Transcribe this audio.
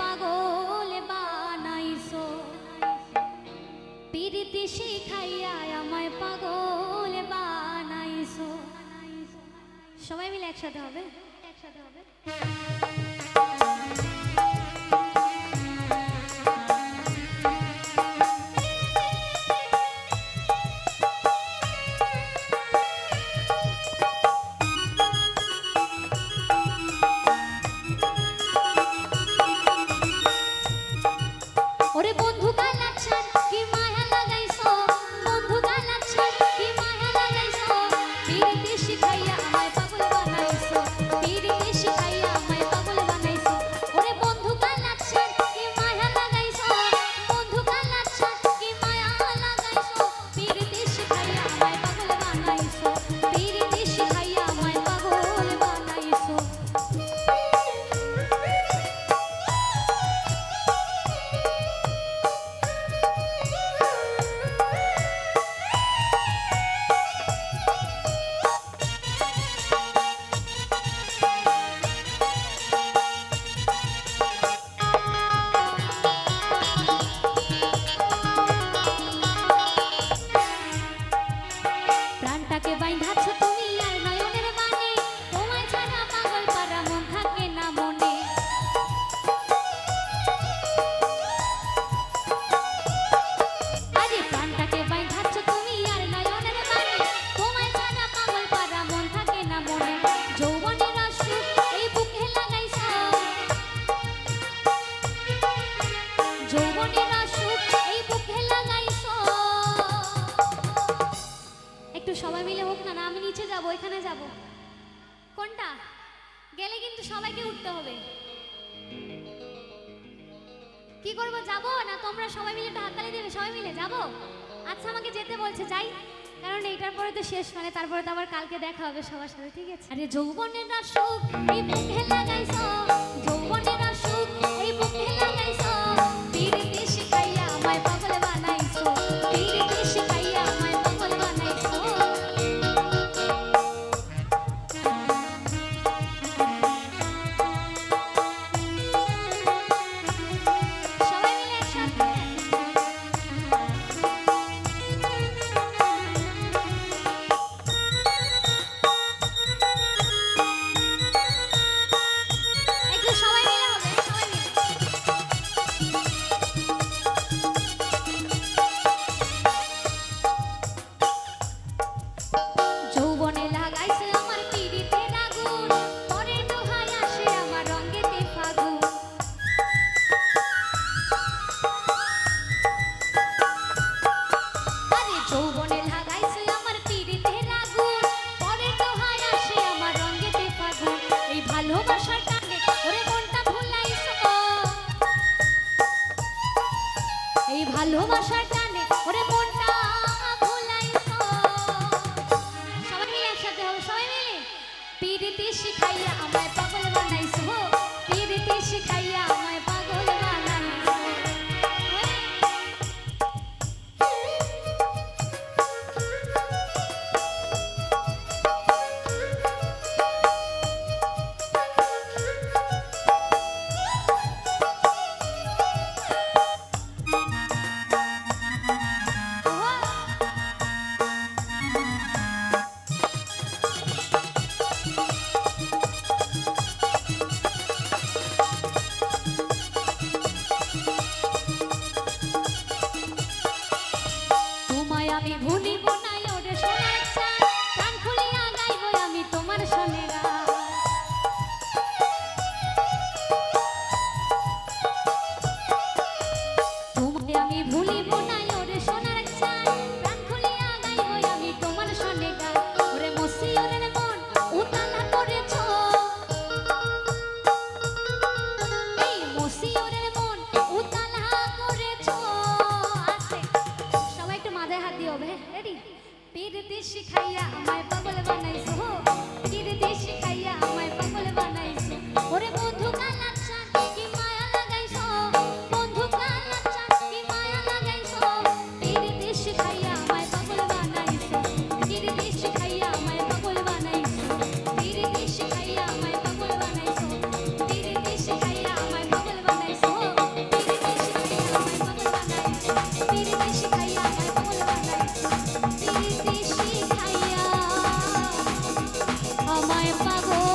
পাগল বানাইছো। পিরিতি শিখাইয়া পাগল বানাইছো। সবাই মিলে একসাথে হবে? একসাথে হবে। মিলে হোক না না, আমি নিচে যাব এখানে যাব। কোনটা? গেলে কিন্তু সবাইকে উঠতে হবে। কি করব, যাব? না তোমরা সবাই মিলে একটা হাততালি দেবে? সবাই মিলে যাব? আচ্ছা আমাকে যেতে বলছে, যাই। কারণ এইটার পরে তো শেষ মানে তারপরে তো আবার কালকে দেখা হবে সবার সাথে, ঠিক আছে? আরে যৌবনের এই বুকে লাগাইছো ভালোবাসার টানে ওরে মনটা ভুলাইছো সবাই মিলে একসাথে হবে সবাই শিখাইয়া আমায় ভুলিব না হবে রেডি পিরিতি শিখাইয়া আমায় পাগল বানাইছো পিরিতি শিখাইয়া আমায় পাগল বানাইছো। ওরে পাগল